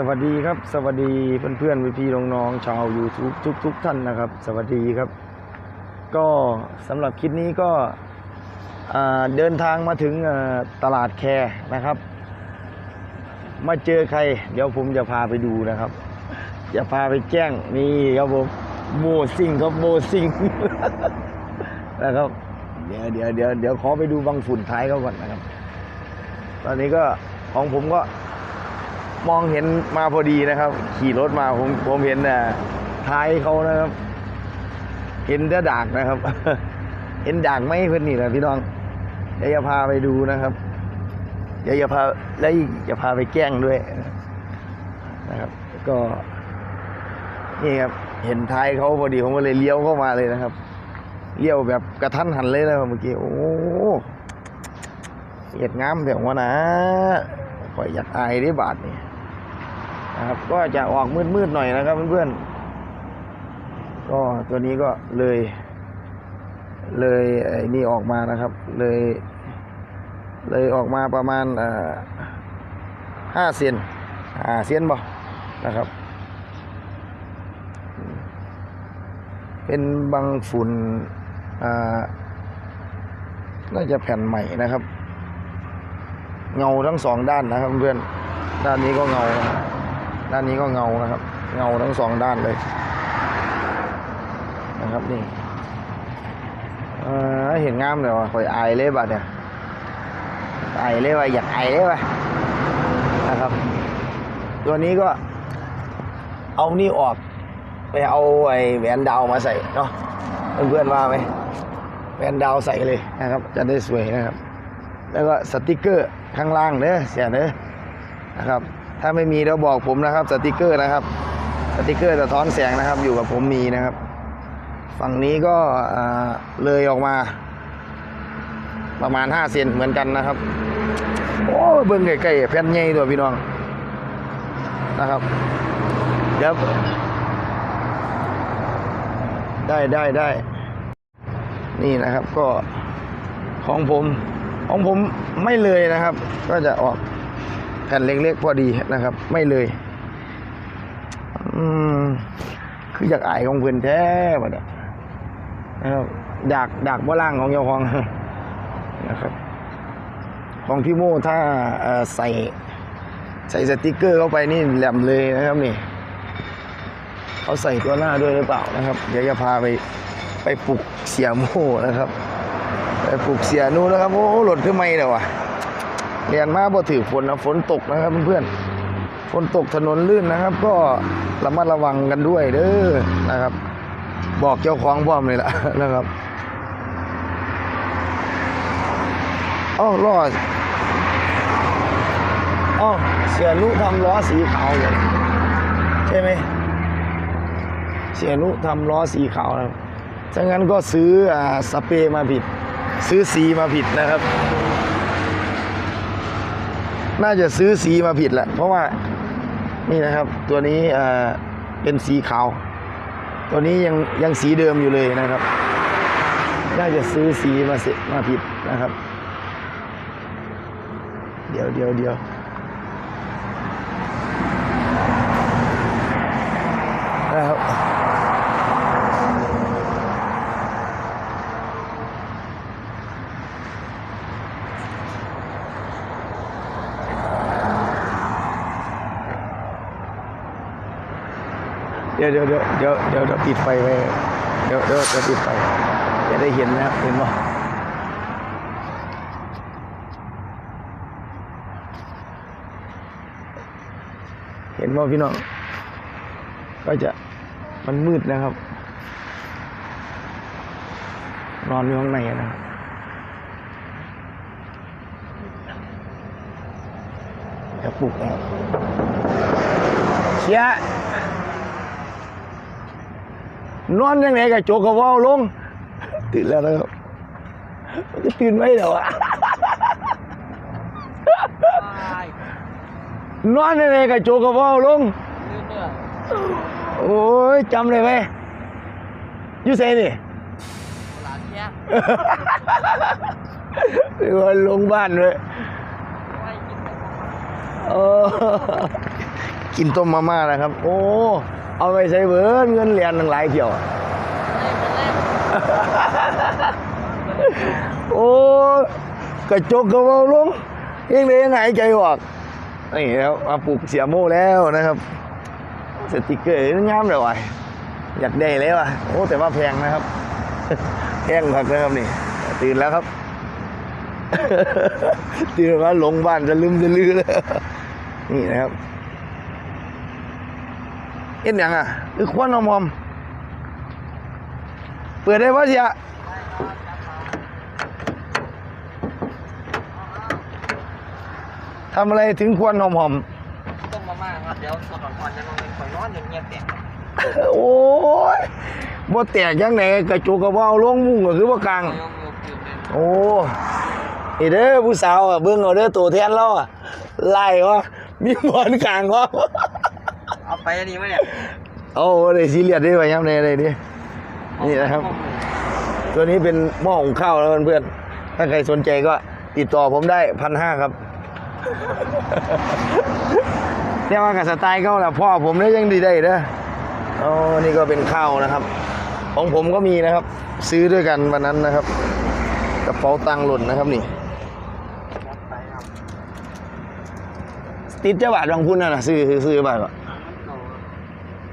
สวัสดีครับ สวัสดีเพื่อนๆพี่ๆน้องๆชาว YouTube ทุกๆท่านนะครับ สวัสดีครับ ก็สำหรับคลิปนี้ก็เดินทางมาถึงตลาดแคนะครับ มาเจอใคร เดี๋ยวผมจะพาไปดูนะครับ จะพาไปแจ้งนี่ครับผมโมซิงครับโมซิงนะครับเดี๋ยวเดี๋ยวเดี๋ยวเดี๋ยวขอไปดูบางฝุ่นท้ายเขาก่อนนะครับ ตอนนี้ก็ของผมก็ มองเห็นมาพอดีนะครับ ขี่รถมาผมผมเห็นแต่ท้ายเขานะครับ เห็นแต่ดากนะครับ เห็นดากไหม่เพื่อนนี่แหละพี่น้องเดี๋ยวจะพาไปดูนะครับเดี๋ยวจะพาแล้วอีกจะพาไปแกล้งด้วยนะครับ ก็นี่ครับ เห็นท้ายเขาพอดีผมก็เลยเลี้ยวเข้ามาเลยนะครับเลี้ยวแบบกระทันหันเลยนะเมื่อกี้โอ้เหยียดงามแต่ว่านะข่อยอยากอายได้บาทนี่ นะครับก็จะออกมืดๆหน่อยนะครับเพื่อนๆก็ตัวนี้ก็เลย เลยไอ้นี่ออกมานะครับ เลย เลยออกมาประมาณห้าเซนห้าเซนบ่นะครับ เป็นบางฝุ่นอ่าน่าจะแผ่นใหม่นะครับ เงาทั้งสองด้านนะครับเพื่อนด้านนี้ก็เงานะ ด้านนี้ก็เงานะครับ เงาทั้งสองด้านเลย นะครับนี่เห็นงามเลยว่ะคอยไอเลยบัดเนี่ยไอเลยว่ะอยากไอเลยว่ะนะครับ ตัวนี้ก็เอานี่ออก ไปเอาไอ้แหวนดาวมาใส่เนาะเพื่อนๆว่าไหมแหวนดาวใส่เลยนะครับ จะได้สวยนะครับ แล้วก็สติกเกอร์ข้างล่างเด้อเสียเด้อนะครับ ถ้าไม่มีเดี๋ยวบอกผมนะครับ สติกเกอร์นะครับ สติกเกอร์สะท้อนแสงนะครับ อยู่กับผมมีนะครับ ฝั่งนี้ก็เลยออกมา ประมาณ5เซนเหมือนกันนะครับ โอ้เบิ่งใกล้ๆแผ่นใหญ่ตัวพี่น้องนะครับ เดี๋ยวได้ได้ได้นี่นะครับก็ของผมของผมไม่เลยนะครับ ก็จะออก แผ่นเล็กๆพอดีนะครับ ไม่เลยอืมคืออยากอายของเพื่อนแท้บัดเนี่ยนะครับดักดักบ่ล่างของเจ้าของนะครับ ของพี่โม่ถ้าใส่ใส่สติกเกอร์เข้าไปนี่แหลมเลยนะครับนี่เขาใส่ตัวหน้าด้วยหรือเปล่านะครับ เดี๋ยวจะพาไปไปปลุกเสียโม่นะครับ ไปปลุกเสียนู้นนะครับ โอ้หล่นขึ้นไม่เลยวะ เรียนมาบ่ถือฝนนะฝนตกนะครับเพื่อนๆฝนตกถนนลื่นนะครับ ก็ระมัดระวังกันด้วยเด้อนะครับ บอกเจ้าของพร้อมเลยล่ะนะครับอ้ารอดอ้าวเสียนุทำล้อสีขาวเลยใช่ไหมเสียนุทำล้อสีขาวนะครับถ้างั้นก็ซื้ออ่าสเปรย์มาผิด ซื้อสีมาผิดนะครับ น่าจะซื้อสีมาผิดแหละ เพราะว่านี่นะครับตัวนี้อ่าเป็นสีขาว ตัวนี้ยังยังสีเดิมอยู่เลยนะครับ น่าจะซื้อสีมาสิมาผิดนะครับ เดี๋ยวเดี๋ยวเดี๋ยวนะครับ เดี๋ยวเดี๋ยวเดี๋ยวเดี๋ยวเดี๋ยวปิดไฟไปเดี๋ยวเดี๋ยวเดี๋ยวปิดไฟจะได้เห็นนะครับเห็นป่ะเห็นป่ะพี่น้องก็จะมันมืดนะครับ นอนอยู่ข้างในนะครับจะปลุกนะครับเชีย นอนยังไงกับโจกกระว่าวลงตื่นแล้วนะครับจะตื่นไหมเดี๋ยวอะนอนยังไงกับโจกกระว่าวลงโอ้ยจำเลยไหมอยูเซนี่หลานเนี้ยหรือว่าลงบ้านเลยไม่กินเออกินต้มมาม่านะครับ โอ้ เอาไปใช้เบิร์นเงินเหรียญตั้งหลายเที่ยว โอ้กระจกกระเบาลงยังไงยังไงใจออกนี่แล้วมาปลูกเสียโม่แล้วนะครับสติกเกอร์นี่งามเลยวะอยากได้แล้วอะโอ้แต่ว่าแพงนะครับแพงมากนะครับนี่ ตื่นแล้วครับ ตื่นมาหลงบ้านจะลืมจะลือเลยนี่นะครับ เอ็นยังอะคือควันหอมๆเปิดได้ปะเสียทำอะไรถึงควันหอมต้มมาม่าครับเดี๋ยวสดก่อนจะลงไปปล่อยร้อนอย่างเงี้ยแตกๆโอ้ยบ่แตกยังไงกระจุกกระเบ้าลงมุ้งก็คือว่ากลางยกยกตื่นเลยโอ้นี่เด้อผู้สาวอะเบิ่งเอาเด้อตัวแทนเราอะไล่วะมีบอลกลางวะ เอาไปอันนี้ไหมเนี่ยโอ้ได้ซีเรียสได้ไหมย้ำในอะไรนี่นี่นะครับ ตัวนี้เป็นหม้อหุงข้าวแล้วเพื่อนๆถ้าใครสนใจก็ติดต่อผมได้พันห้าครับเรียกว่ากับสไตล์เขาแหละพ่อผมได้ยังดีได้เด้ออ๋อนี่ก็เป็นข้าวนะครับ ของผมก็มีนะครับ ซื้อด้วยกันวันนั้นนะครับกระเป๋าตังค์หล่นนะครับนี่ไปครับติดเจ้าบาทบางพุ่นน่ะนะซื้อซื้อซื้อบาทก่อนมันเก่า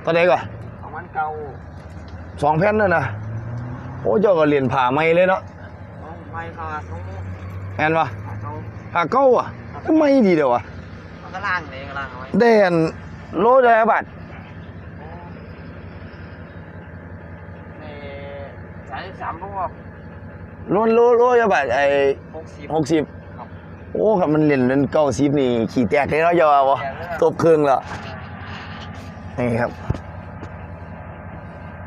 ตอนไหนก่อนของมันเก่าสองแผ่นน่ะนะโอ้เจ้าก็เหรียญผ่าไม่เลยเนาะของไฟขาดของแอนวะเขาผ่าเก้าอะทำไมดีเดี๋ยววะมันก็ล่างเลยก็ล่างเอาไว้ได้อันโลได้บาทในสายสามพวกโลโลโลจะบาทไอ้หกสิบหกสิบครับโอ้ครับมันเหรียญเป็นเก้าสิบนี่ขี่แตกเลยเนาะเจ้าวะแตกเลยอะตบเครื่องแล้ว นี่ครับ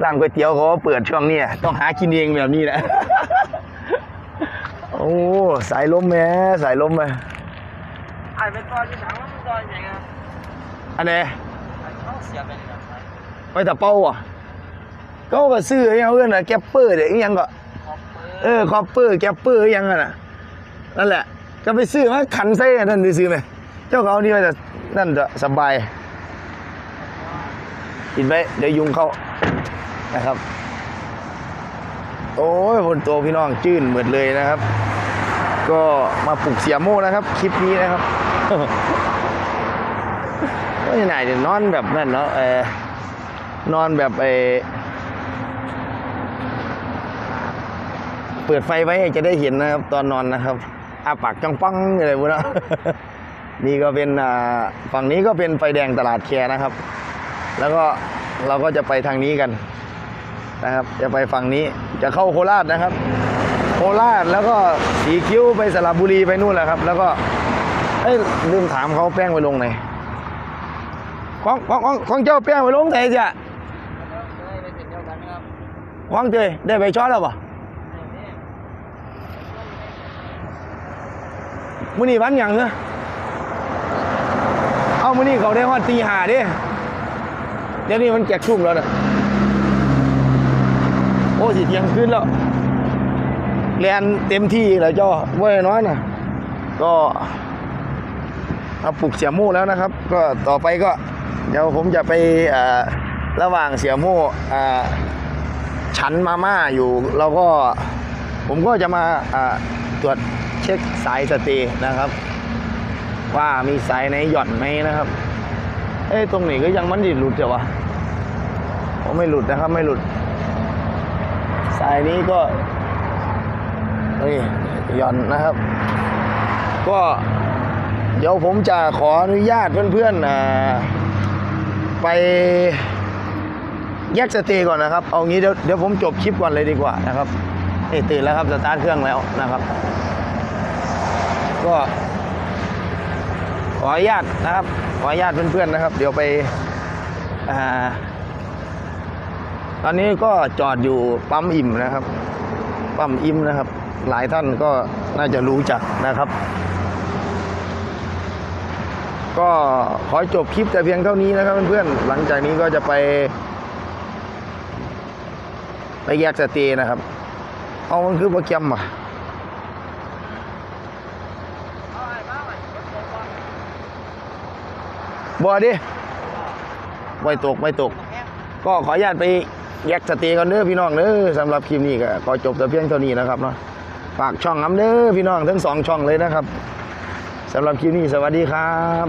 ร้านก๋วยเตี๋ยวเขาก็เปิดช่วงนี้อะต้องหากินเองแบบนี้แหละโอ้สายลมแม่สายลมแม่ไอ้เป็นตอนที่ถังแล้วมันตอนยังไงอันไหนเขาเสียไปเลยครับไปแต่เป้าอะก็ก็ซื้อให้เขาเอื้อนอะแกปเปอร์เด็กยังก็คอปเปอร์เออคอปเปอร์แกปเปอร์ยังอะน่ะนั่นแหละก็ไปซื้อมาขันใส่อันนั่นซื้อไหมเจ้าเขาเอานี่ว่าจะนั่นจะสบาย กินไปเดี๋ยวยุงเข้านะครับ โอ้ยบนตัวพี่น้องจื้นเหมือนเลยนะครับ ก็มาปลุกเสียโม่นะครับ คลิปนี้นะครับก็ยังไงเดี๋ยนอนแบบนั่นเนาะเออนอนแบบเออเปิดไฟไว้จะได้เห็นนะครับ ตอนนอนนะครับอาปากจังปังอะไรพวกนั้นนี่ก็เป็นฝั่งนี้ก็เป็นไฟแดงตลาดแคร์นะครับ แล้วก็เราก็จะไปทางนี้กันนะครับ จะไปฝั่งนี้จะเข้าโคราชนะครับ โคราชแล้วก็สีคิ้วไปสระบุรีไปนู่นแหละครับ แล้วก็เอ้ยลืมถามเขาแป้งไปลงไหนของของของของเจ้าแป้งไปลงไหนจ้ะวกันนะครับของเจยได้ไปช้อนแล้วป่ะมื้อนี้วันหยังเหรอเอามื้อนี้เขาได้ฮอดตีหาเด้ เดี๋ยวนี้มันแจกชุ่มแล้วนะโอ้สิเที่ยงคืนแล้วเรียนเต็มที่แล้วเจ้าเว้ยน้อยนะก็เอาปลุกเสียโม่แล้วนะครับ ก็ต่อไปก็เดี๋ยวผมจะไประหว่างเสียม่อ่ชั้นมาม่าอยู่เราก็ผมก็จะมาตรวจเช็คสายสตย์นะครับ ว่ามีสายไหนหย่อนไหมนะครับ เอ้ยตรงนี้ก็ยังมันดิหลุดเดี๋ยวะผมไม่หลุดนะครับ ไม่หลุด สายนี้ก็เฮ้ยหย่อนนะครับ ก็เดี๋ยวผมจะขออนุญาตเพื่อนๆไปแยกสเตย์ก่อนนะครับ เอางี้เดี๋ยวเดี๋ยวผมจบคลิปก่อนเลยดีกว่านะครับนี่ตื่นแล้วครับสตาร์ทเครื่องแล้วนะครับ ก็ ออนุญาตนะครับขออนุญาตเพื่อนๆนะครับ เดี๋ยวไปอตอนนี้ก็จอดอยู่ปั๊มอิ่มนะครับ ปั๊มอิ่มนะครับ หลายท่านก็น่าจะรู้จักนะครับ ก็ขอจบคลิปแต่เพียงเท่านี้นะครับเพื่อนๆหลังจากนี้ก็จะไป ไปแยกสเตย์นะครับ เอามันคือโปรแกรมอะ เอาไอ้ บ้าไปรถผมก่อดิไม่ตกไม่ตก ก็ขออนุญาตไปแยกสเตย์กันเด้อพี่น้องเด้อสำหรับคลิปนี้ก็ขอจบแต่เพียงเท่านี้นะครับเนาะฝากช่องน้ำเด้อพี่น้องทั้งสองช่องเลยนะครับสำหรับคลิปนี้สวัสดีครับ